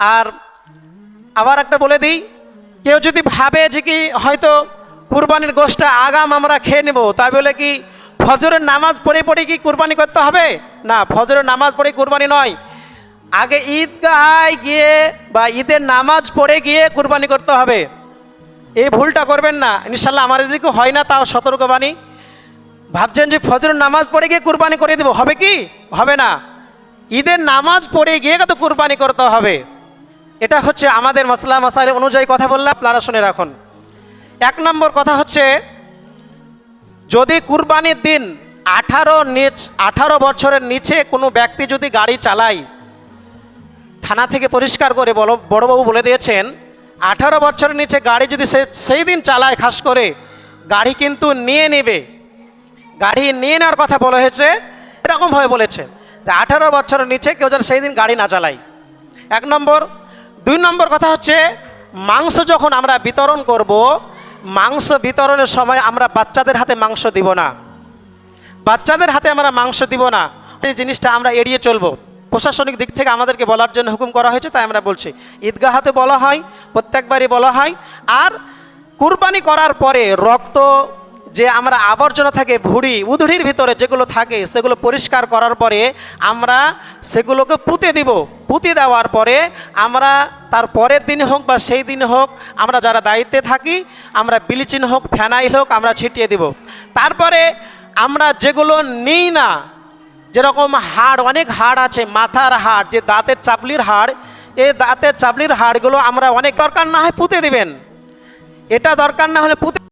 আর আবার একটা বলে দিই, কেউ যদি ভাবে যে কি হয়তো কুরবানির গোষ্ঠটা আগাম আমরা খেয়ে নেব, তাই বলে কি ফজরের নামাজ পড়ে পড়ে কি কুরবানি করতে হবে? না, ফজরের নামাজ পড়ে কুরবানি নয়। আগে ঈদগাহায় গিয়ে বা ঈদের নামাজ পড়ে গিয়ে কুরবানি করতে হবে। এই ভুলটা করবেন না। ইনশাল্লাহ আমার এদিকে হয় না, তাও সতর্কবাণী। ভাবছেন যে ফজরের নামাজ পড়ে গিয়ে কুরবানি করে দেবো, হবে কি? হবে না। ঈদের নামাজ পড়ে গিয়ে তো কুরবানি করতে হবে। এটা হচ্ছে আমাদের মশলা মশাইল অনুযায়ী কথা বললে আপনারা শুনে রাখুন। এক নম্বর কথা হচ্ছে, যদি কুরবানির দিন আঠারো নিচ, আঠারো বছরের নিচে কোনো ব্যক্তি যদি গাড়ি চালায়, থানা থেকে পরিষ্কার করে বড়বাবু বলে দিয়েছেন, আঠারো বছরের নিচে গাড়ি যদি সে, সেই দিন চালায় খাস করে, গাড়ি কিন্তু নিয়ে নেবে। গাড়ি নিয়ে নেওয়ার কথা বলা হয়েছে, এরকমভাবে বলেছে। আঠারো বছরের নিচে কেউ যেন সেই দিন গাড়ি না চালায়। এক নম্বর দুই নম্বর কথা হচ্ছে, মাংস যখন আমরা বিতরণ করব, মাংস বিতরণের সময় আমরা বাচ্চাদের হাতে মাংস দিব না। বাচ্চাদের হাতে আমরা মাংস দিব না। এই জিনিসটা আমরা এড়িয়ে চলবো। প্রশাসনিক দিক থেকে আমাদেরকে বলার জন্য হুকুম করা হয়েছে, তাই আমরা বলছি ঈদগাহাতে বলা হয়, প্রত্যেকবারই বলা হয়। আর কুরবানি করার পরে রক্ত যে আমরা আবর্জনা থাকে, ভুড়ি উধড়ির ভিতরে যেগুলো থাকে, সেগুলো পরিষ্কার করার পরে আমরা সেগুলোকে পুঁতে দিব। পুঁতে দেওয়ার পরে আমরা তার পরের দিন হোক বা সেই দিন হোক আমরা যারা দায়িত্বে থাকি, আমরা ব্লিচিং হোক ফ্যানাইল হোক, আমরা ছিটিয়ে দিব। তারপরে আমরা যেগুলো নিই না, যেরকম হাড়, অনেক হাড় আছে, মাথার হাড়, যে দাঁতের চাপলির হাড়, এই দাঁতের চাপলির হাড়গুলো আমরা অনেক দরকার না হয় পুঁতে দিবেন। এটা দরকার না হলে পুঁতে